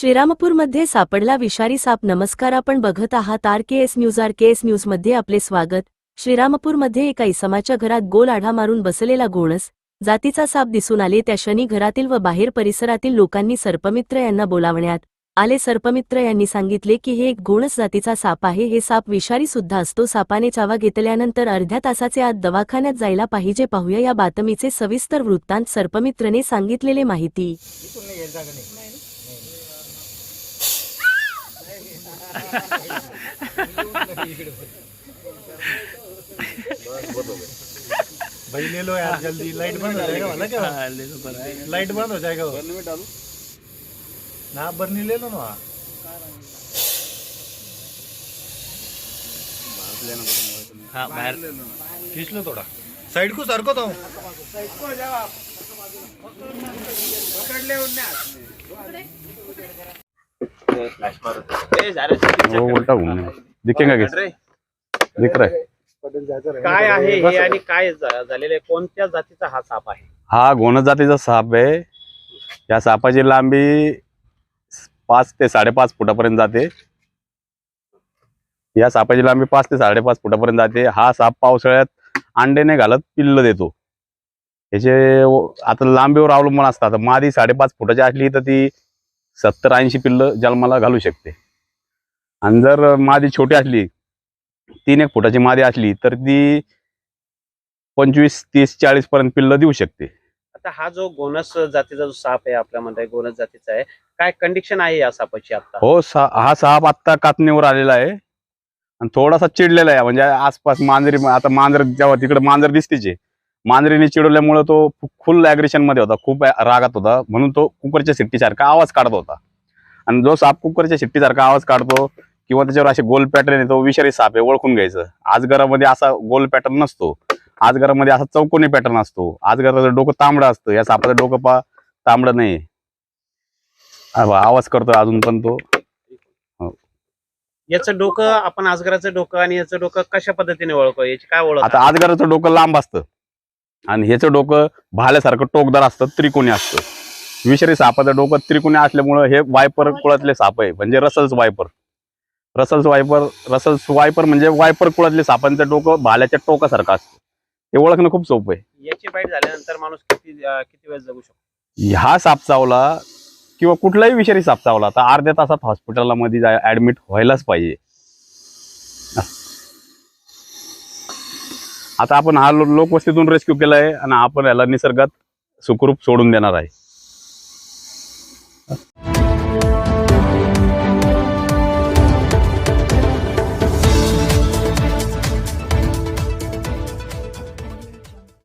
श्रीरामपूरमध्ये सापडला विषारी साप नमस्कार आपण बघत आहात R K S news R K S न्यूजमध्ये आपले स्वागत. श्रीरामपूरमध्ये एका इसमाच्या घरात गोल आढा मारून बसलेला गोणस जातीचा साप दिसून आले. त्या शनी घरातील व बाहेर परिसरातील लोकांनी सर्पमित्र यांना बोलावण्यात आले. सर्पमित्र यांनी सांगितले की हे एक गोणस जातीचा साप आहे. हे साप विषारी सुद्धा असतो. सापाने चावा घेतल्यानंतर अर्ध्या तासाचे आत दवाखान्यात जायला पाहिजे. पाहूया या बातमीचे सविस्तर वृत्तांत सर्पमित्रने सांगितलेले माहिती. भाई ले लो यार जल्दी. लाइट बंद हो जाएगा वाला क्या? लाइट बंद हो जाएगा. बर्नी में डालो. ना बर्नी ले लो ना. हाँ बाहर. खींच लो थोड़ा. साइड को सरको तो. वो उल्टा घूमने दिखेगा कैसे दिख रहा है। काय आहे हे आणि काय झालेलं आहे? कोणत्या जातीचा हा साप आहे? हा घोणस जातीचा साप आहे. या सापाची लांबी पाच ते साडेपाच फुटापर्यंत जाते. या सापाची लांबी पाच ते साडेपाच फुटापर्यंत जाते. हा साप पावसाळ्यात अंडे नाही घालत पिल्ल देतो. याचे व- आता लांबीवर अवलंबून असतात. आता मादी साडेपाच फुटाची असली तर ती सत्तर ऐंशी पिल्ल जन्माला घालू शकते. आणि जर मादी छोटी असली तीन एक फुटाची मादी असली तर ती पंचवीस तीस चाळीस पर्यंत पिल्ल देऊ शकते. आता हा जो गोनस जातीचा जो साप आहे आपल्यामध्ये गोनस जातीचा आहे काय कंडिशन आहे या सापाची आता? हो सा हा साप आत्ता कातणीवर आलेला आहे. आणि थोडासा चिडलेला आहे म्हणजे आसपास मांजरी आता मांजर जेव्हा तिकडे मांजर दिसतेच. मांजरीने चिडवल्यामुळे तो फुल ऍग्रेशनमध्ये होता. खूप रागात होता. म्हणून तो कुकरच्या शिट्टीसारखा आवाज काढत होता. आणि जो साप कुकरच्या शिट्टीसारखा आवाज काढतो किंवा त्याच्यावर असे गोल पॅटर्न आहे तो विषारी साप आहे ओळखून घ्यायचं. आजगरामध्ये असा गोल पॅटर्न नसतो. आजगरामध्ये असा चौकोनी पॅटर्न असतो. आजगराचं डोकं तांबडं असतं. या सापाचं डोकं पा तांबडं नाही. हा आवाज करतो अजून पण तो. याचं डोकं आपण आजगराचं डोकं आणि याचं डोकं कशा पद्धतीने ओळखतो याची काय ओळख? आता आजगराचं डोकं लांब असतं. आणि ह्याचं डोकं भाल्यासारखं टोकदार असतं त्रिकोणी असतं. विषारी सापाचं डोकं त्रिकोणी असल्यामुळं हे वायपर कुळातले साप आहे म्हणजे Russell's viper Russell's viper Russell's viper म्हणजे वायपर कुळातले सापांचं डोकं भाल्याच्या टोकासारखं असतं. हे ओळखणं खूप सोपं आहे. याची बाईट झाल्यानंतर माणूस किती किती वेळ जगू शकतो? हा साप चावला किंवा कुठलाही विषारी साप चावला तर अर्ध्या तासात हॉस्पिटलला मध्ये जाय ऍडमिट व्हायलाच पाहिजे. आता आपण हा लोकवस्तीतून रेस्क्यू केला आहे आणि आपण याला निसर्गात सुखरूप सोडून देणार आहे.